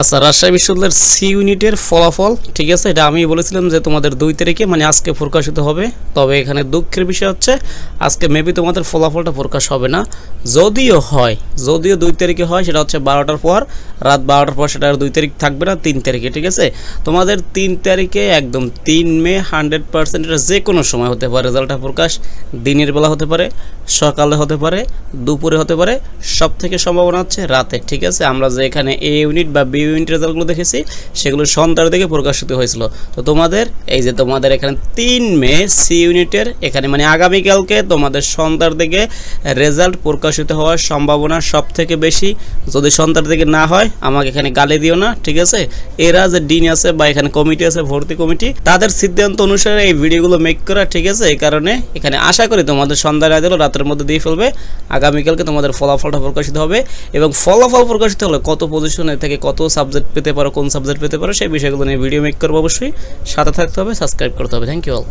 আচ্ছা রাজশাহী বিশ্ববিদ্যালয়ের সি ইউনিটের ফলাফল, ঠিক আছে? এটা আমি বলেছিলাম যে তোমাদের দুই তারিখে মানে আজকে প্রকাশিত হবে। তবে এখানে দুঃখের বিষয় হচ্ছে, আজকে মেবি তোমাদের ফলাফলটা প্রকাশ হবে না। যদিও হয়, যদিও দুই তারিখে হয়, সেটা হচ্ছে বারোটার পর, রাত বারোটার পর সেটা আর দুই তারিখ থাকবে না, তিন তারিখে, ঠিক আছে? তোমাদের তিন তারিখে একদম তিন মে হান্ড্রেড পার্সেন্ট এটা যে কোনো সময় হতে পারে, রেজাল্টটা প্রকাশ, দিনের বেলা হতে পারে, সকালে হতে পারে, দুপুরে হতে পারে সব থেকে সম্ভাবনা হচ্ছে রাতে, ঠিক আছে? আমরা যে এখানে এ ইউনিট বা বি ইউনিট রেজাল্টগুলো দেখেছি, সেগুলো সন্ধ্যার দিকে প্রকাশিত হয়েছিল। তো তোমাদের, এই যে তোমাদের এখানে তিন মে সি ইউনিটের, এখানে মানে আগামীকালকে তোমাদের সন্ধ্যার দিকে রেজাল্ট প্রকাশিত হওয়ার সম্ভাবনা সব থেকে বেশি। যদি সন্ধ্যার দিকে না হয়, আমাকে এখানে গালি দিও না, ঠিক আছে? এরা যে ডিন আছে বা এখানে কমিটি আছে, ভর্তি কমিটি, তাদের সিদ্ধান্ত অনুসারে এই ভিডিওগুলো মেক করা, ঠিক আছে? এই কারণে এখানে আশা করি তোমাদের সন্ধ্যা না দিলেও রাতের মধ্যে দিয়ে ফেলবে। আগামীকালকে তোমাদের ফলাফলটা প্রকাশিত হবে এবং ফলাফল প্রকাশিত হলে কত পজিশনে থেকে কত সাবজেক্ট পেতে পারো, কোন সাবজেক্ট পেতে পারো, সেই বিষয়গুলো নিয়ে ভিডিও মেক করব অবশ্যই। সাথে থাকতে হবে সাবস্ক্রাইব করতে হবে। Thank you all